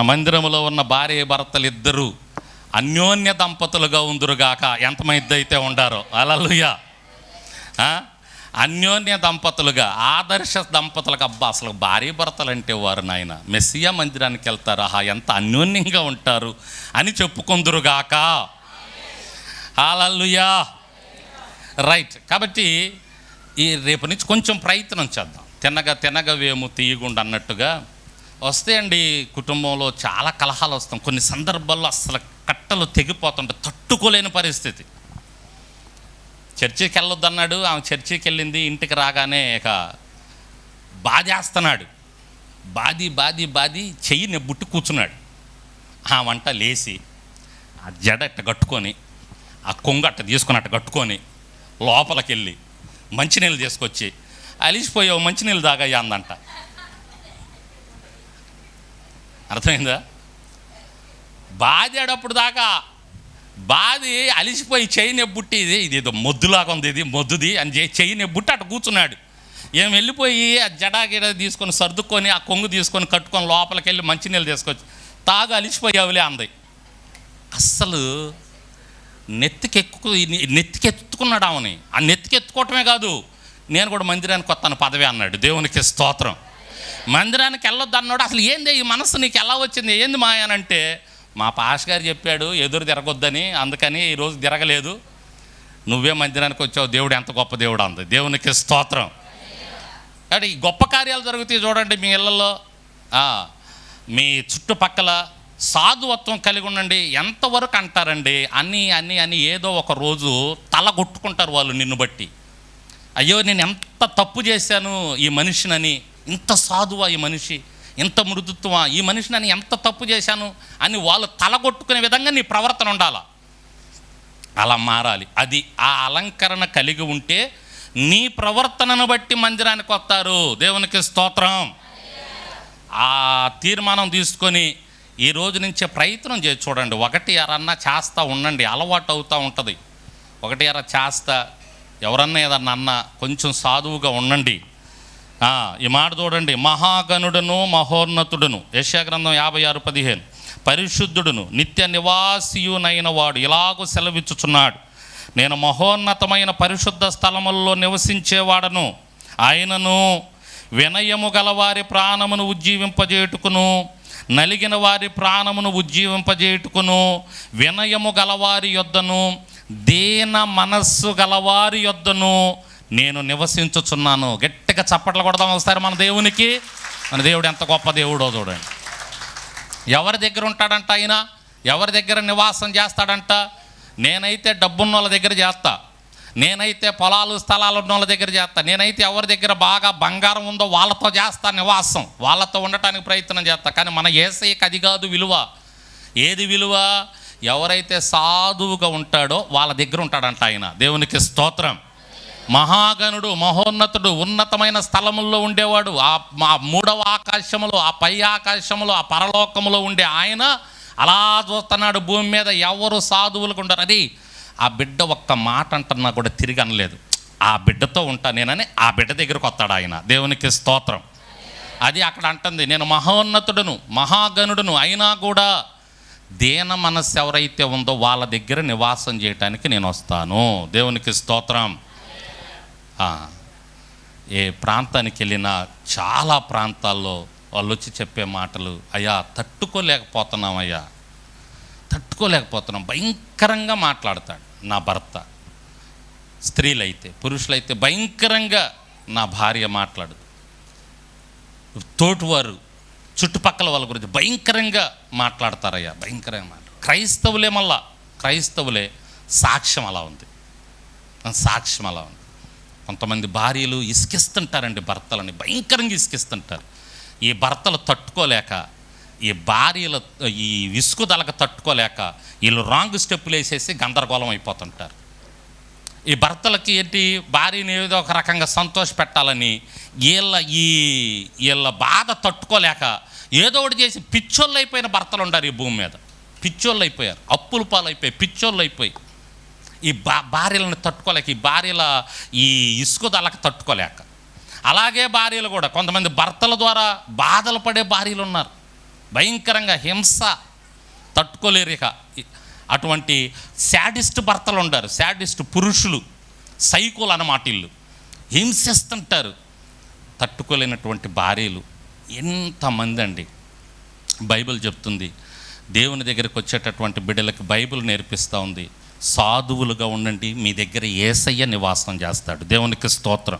మన మందిరంలో ఉన్న భార్య భర్తలు ఇద్దరు అన్యోన్య దంపతులుగా ఉందరుగాక ఎంతమంది అయితే ఉండారో? అలలుయా అన్యోన్య దంపతులుగా ఆదర్శ దంపతులకు అబ్బా అసలు భార్య భర్తలు అంటే వారు నాయన. మెస్సియా మందిరానికి వెళ్తారు? ఆహా ఎంత అన్యోన్యంగా ఉంటారు అని చెప్పుకుందరుగాక. అలలుయా రైట్. కాబట్టి ఈ రేపు నుంచి కొంచెం ప్రయత్నం చేద్దాం. తినగా తినగా వేము అన్నట్టుగా వస్తే అండి కుటుంబంలో చాలా కలహాలు వస్తాం. కొన్ని సందర్భాల్లో అసలు కట్టలు తెగిపోతుంటే తట్టుకోలేని పరిస్థితి. చర్చికి వెళ్ళొద్దు అన్నాడు ఆమె చర్చికి వెళ్ళింది. ఇంటికి రాగానే ఇక బాధేస్తున్నాడు. బాది బాది బాది చెయ్యి నెబ్బుట్టి కూర్చున్నాడు. ఆ వంట లేచి ఆ జడ అట్ట కట్టుకొని ఆ కొంగు అట్ట తీసుకొని అట్ట కట్టుకొని లోపలికి వెళ్ళి మంచినీళ్ళు తీసుకొచ్చి అలిసిపోయావు మంచినీళ్ళు తాగయ్యా అందంట. అర్థమైందా? బాదేటప్పుడు దాకా బాది అలిసిపోయి చెయ్యి నెబ్బుట్టి ఇది ఇది ఏదో మొద్దులాగా ఉంది ఇది మొద్దుది అని చెయ్యి చెయ్యి నెబ్బుట్టి అటు కూర్చున్నాడు. ఏం వెళ్ళిపోయి ఆ జడాగిడ తీసుకొని సర్దుకొని ఆ కొంగు తీసుకొని కట్టుకొని లోపలికి వెళ్ళి మంచినీళ్ళు తీసుకొచ్చి తాగు అలిసిపోయావులే అంది. అస్సలు నెత్తికెక్కు నెత్తికెత్తుకున్నాడు ఆమెని. ఆ నెత్తికెత్తుకోవటమే కాదు నేను కూడా మందిరానికి కొత్త పదవి అన్నాడు. దేవునికి స్తోత్రం. మందిరానికి వెళ్ళొద్దు అన్నాడు. అసలు ఏంది ఈ మనస్సు నీకు ఎలా వచ్చింది? ఏంది మా అంటే మా పాష గారు చెప్పాడు ఎదురు తిరగొద్దని అందుకని ఈరోజు తిరగలేదు. నువ్వే మందిరానికి వచ్చావు దేవుడు ఎంత గొప్ప దేవుడు అంది. దేవునికి స్తోత్రం. అంటే ఈ గొప్ప కార్యాలు జరుగుతాయి చూడండి మీ ఇళ్ళల్లో. మీ చుట్టుపక్కల సాధువత్వం కలిగి ఉండండి. ఎంతవరకు అంటారండి? అన్నీ అన్నీ అని ఏదో ఒక రోజు తల కొట్టుకుంటారు వాళ్ళు నిన్ను బట్టి. అయ్యో నేను ఎంత తప్పు చేశాను ఈ మనిషినని. ఇంత సాధువా ఈ మనిషి? ఇంత మృదుత్వమా? ఈ మనిషినని ఎంత తప్పు చేశాను? అని వాళ్ళు తలగొట్టుకునే విధంగా నీ ప్రవర్తన ఉండాలా. అలా మారాలి. అది ఆ అలంకరణ కలిగి ఉంటే నీ ప్రవర్తనను బట్టి మందిరానికి వస్తారు. దేవునికి స్తోత్రం. ఆ తీర్మానం తీసుకొని ఈ రోజు నుంచే ప్రయత్నం చేసి చూడండి. ఒకటి ఎవరన్నా చేస్తా ఉండండి. అలవాటు అవుతూ ఉంటుంది. ఒకటి అర చేస్తా. ఎవరన్నా ఏదన్నా అన్నా కొంచెం సాధువుగా ఉండండి. ఈ మాట చూడండి. మహాగణుడును మహోన్నతుడును. యశాగ్రంథం యాభై ఆరు పదిహేను. పరిశుద్ధుడును నిత్య నివాసియునైన వాడు ఇలాగూ సెలవిచ్చుచున్నాడు. నేను మహోన్నతమైన పరిశుద్ధ స్థలముల్లో నివసించేవాడను. ఆయనను వినయము గలవారి ప్రాణమును ఉజ్జీవింపజేటుకును నలిగిన వారి ప్రాణమును ఉజ్జీవింపజేటుకును వినయము గలవారి యొద్దను దీన మనస్సు గలవారి యొద్దను నేను నివసించుచున్నాను. గట్టిగా చప్పట్లు కొడదాం వస్తారు మన దేవునికి. మన దేవుడు ఎంత గొప్ప దేవుడో చూడండి. ఎవరి దగ్గర ఉంటాడంట ఆయన? ఎవరి దగ్గర నివాసం చేస్తాడంట? నేనైతే డబ్బున్న వాళ్ళ దగ్గర చేస్తా. నేనైతే పొలాలు స్థలాలు ఉన్న వాళ్ళ దగ్గర చేస్తా. నేనైతే ఎవరి దగ్గర బాగా బంగారం ఉందో వాళ్ళతో చేస్తా నివాసం. వాళ్ళతో ఉండటానికి ప్రయత్నం చేస్తా. కానీ మన ఏసైకి అది కాదు విలువ. ఏది విలువ? ఎవరైతే సాధువుగా ఉంటాడో వాళ్ళ దగ్గర ఉంటాడంట ఆయన. దేవునికి స్తోత్రం. మహాగణుడు మహోన్నతుడు ఉన్నతమైన స్థలముల్లో ఉండేవాడు. ఆ మా మూడవ ఆకాశములో ఆ పై ఆకాశములో ఆ పరలోకములో ఉండే ఆయన అలా చూస్తున్నాడు. భూమి మీద ఎవరు సాధువులకు ఉండరు. అది ఆ బిడ్డ ఒక్క మాట అంటున్నా కూడా తిరిగి అనలేదు. ఆ బిడ్డతో ఉంటా నేనని ఆ బిడ్డ దగ్గరకు వస్తాడు ఆయన. దేవునికి స్తోత్రం. అది అక్కడ అంటుంది నేను మహోన్నతుడును మహాగణుడును అయినా కూడా దేన మనస్సు ఎవరైతే ఉందో వాళ్ళ దగ్గర నివాసం చేయటానికి నేను వస్తాను. దేవునికి స్తోత్రం. ఏ ప్రాంతానికి వెళ్ళినా చాలా ప్రాంతాల్లో వాళ్ళు వచ్చి చెప్పే మాటలు అయ్యా తట్టుకోలేకపోతున్నాం అయ్యా తట్టుకోలేకపోతున్నాం. భయంకరంగా మాట్లాడతాడు నా భర్త. స్త్రీలైతే పురుషులైతే భయంకరంగా నా భార్య మాట్లాడు తోటివారు చుట్టుపక్కల వాళ్ళ గురించి భయంకరంగా మాట్లాడతారయ్యా భయంకరంగా మాట్లాడు క్రైస్తవులే మళ్ళా క్రైస్తవులే సాక్ష్యం అలా ఉంది. సాక్ష్యం అలా ఉంది. కొంతమంది భార్యలు ఇసుకిస్తుంటారండి భర్తలని భయంకరంగా ఇసుకిస్తుంటారు. ఈ భర్తలు తట్టుకోలేక ఈ భార్యల ఈ విసుగుదలకు తట్టుకోలేక వీళ్ళు రాంగ్ స్టెప్పులు వేసేసి గందరగోళం అయిపోతుంటారు. ఈ భర్తలకి ఏంటి భార్యని ఏదో ఒక రకంగా సంతోష పెట్టాలని వీళ్ళ ఈ వీళ్ళ బాధ తట్టుకోలేక ఏదో ఒకటి చేసి పిచ్చోళ్ళు అయిపోయిన భర్తలు ఉండారు ఈ భూమి మీద. పిచ్చోళ్ళు అయిపోయారు అప్పుల పాలైపోయి పిచ్చోళ్ళు అయిపోయి. ఈ బా భార్యలను తట్టుకోలేక ఈ భార్యల ఈ ఇసుకుదలకు తట్టుకోలేక. అలాగే భార్యలు కూడా కొంతమంది భర్తల ద్వారా బాధలు పడే భార్యలు ఉన్నారు. భయంకరంగా హింస తట్టుకోలేరు ఇక. అటువంటి శాడిస్ట్ భర్తలు ఉంటారు శాడిస్ట్ పురుషులు సైకోలు అన్నమాట ఇల్లు హింసిస్తుంటారు. తట్టుకోలేనటువంటి భార్యలు ఎంతమంది అండి. బైబిల్ చెప్తుంది దేవుని దగ్గరికి వచ్చేటటువంటి బిడ్డలకు బైబిల్ నేర్పిస్తూ ఉంది. సాధువులుగా ఉండండి. మీ దగ్గర ఏసయ్య నివాసం చేస్తాడు. దేవునికి స్తోత్రం.